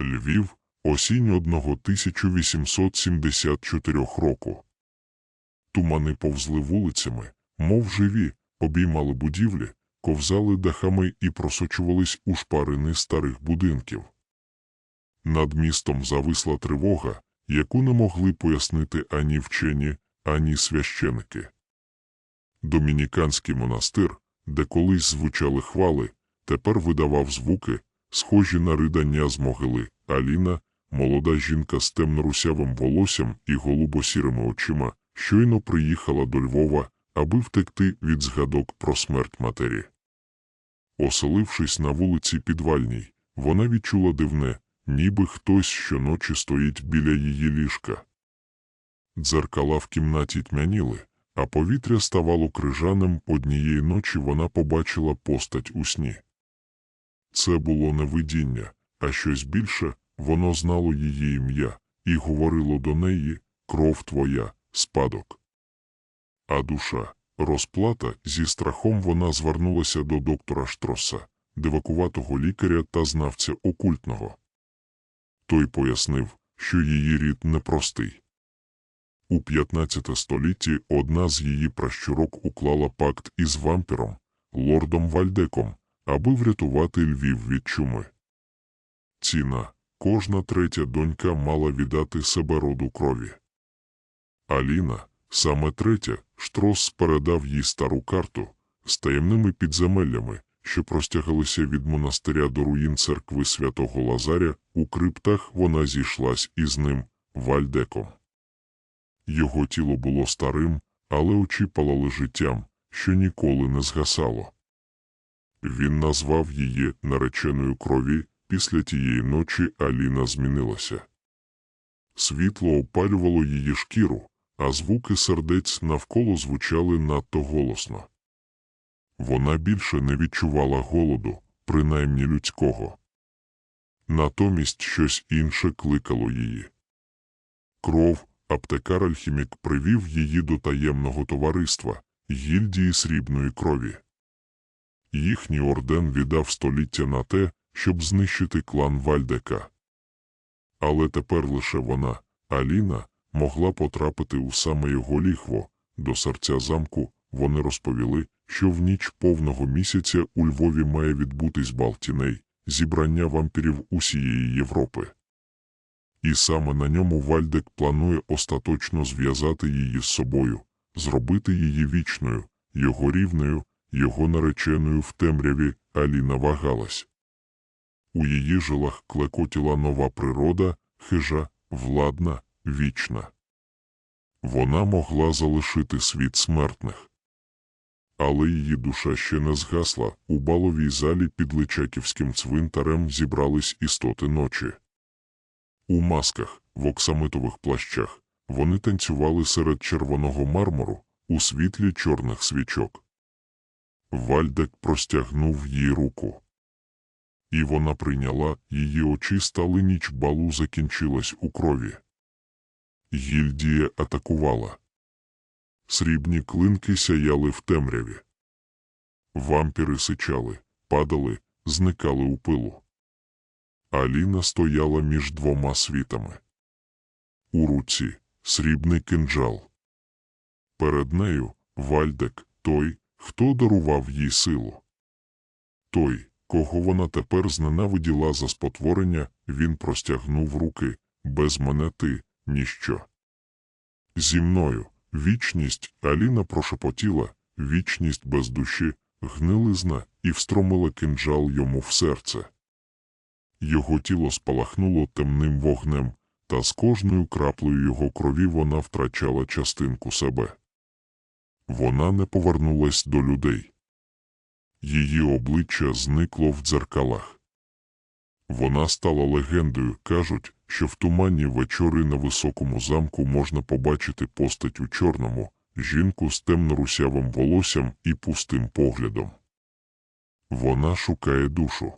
Львів, осінь 1874 року. Тумани повзли вулицями, мов живі, обіймали будівлі, ковзали дахами і просочувались у шпарини старих будинків. Над містом зависла тривога, яку не могли пояснити ані вчені, ані священики. Домініканський монастир, де колись звучали хвали, тепер видавав звуки, схожі на ридання з могили. Аліна, молода жінка з темно-русявим волоссям і голубо-сірими очима, щойно приїхала до Львова, аби втекти від згадок про смерть матері. Оселившись на вулиці Підвальній, вона відчула дивне, ніби хтось щоночі стоїть біля її ліжка. Дзеркала в кімнаті тьмяніли, а повітря ставало крижаним однієї ночі вона побачила постать у сні. Це було не видіння, а щось більше, воно знало її ім'я і говорило до неї кров твоя, спадок. А душа, розплата, зі страхом вона звернулася до доктора Штроса, дивакуватого лікаря та знавця окультного. Той пояснив, що її рід непростий. У 15 столітті одна з її пращурок уклала пакт із вампіром, лордом Вальдеком, аби врятувати Львів від чуми. Ціна – кожна третя донька мала віддати себе роду крові. Аліна, саме третя, Штрос передав їй стару карту з таємними підземеллями, що простягалися від монастиря до руїн церкви святого Лазаря, у криптах вона зійшлась із ним, Вальдеком. Його тіло було старим, але очі палали життям, що ніколи не згасало. Він назвав її нареченою крові, після тієї ночі Аліна змінилася. Світло опалювало її шкіру, а звуки сердець навколо звучали надто голосно. Вона більше не відчувала голоду, принаймні людського. Натомість щось інше кликало її. Кров, аптекар-альхімік привів її до таємного товариства, гільдії срібної крові. Їхній орден віддав століття на те, щоб знищити клан Вальдека. Але тепер лише вона, Аліна, могла потрапити у саме його ліхво, до серця замку, вони розповіли, що в ніч повного місяця у Львові має відбутись бал тіней, зібрання вампірів усієї Європи. І саме на ньому Вальдек планує остаточно зв'язати її з собою, зробити її вічною, його рівною, його нареченою в темряві Аліна вагалась. У її жилах клекотіла нова природа, хижа, владна, вічна. Вона могла залишити світ смертних. Але її душа ще не згасла, у баловій залі під Личаківським цвинтарем зібрались істоти ночі. У масках, в оксамитових плащах, вони танцювали серед червоного мармуру, у світлі чорних свічок. Вальдек простягнув їй руку. І вона прийняла, її очі стали ніч балу закінчилась у крові. Гільдія атакувала. Срібні клинки сяяли в темряві. Вампіри сичали, падали, зникали у пилу. Аліна стояла між двома світами. У руці срібний кинджал. Перед нею Вальдек, той, хто дарував їй силу. Той, кого вона тепер зненавиділа за спотворення, він простягнув руки, без мене ти, ніщо. Зі мною, вічність, Аліна прошепотіла, вічність без душі, гнилизна, і встромила кинджал йому в серце. Його тіло спалахнуло темним вогнем, та з кожною краплею його крові вона втрачала частинку себе. Вона не повернулась до людей. Її обличчя зникло в дзеркалах. Вона стала легендою, кажуть, що в туманні вечори на високому замку можна побачити постать у чорному, жінку з темно-русявим волоссям і пустим поглядом. Вона шукає душу.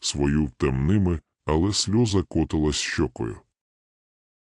Свою темними, але сльоза котилась щокою.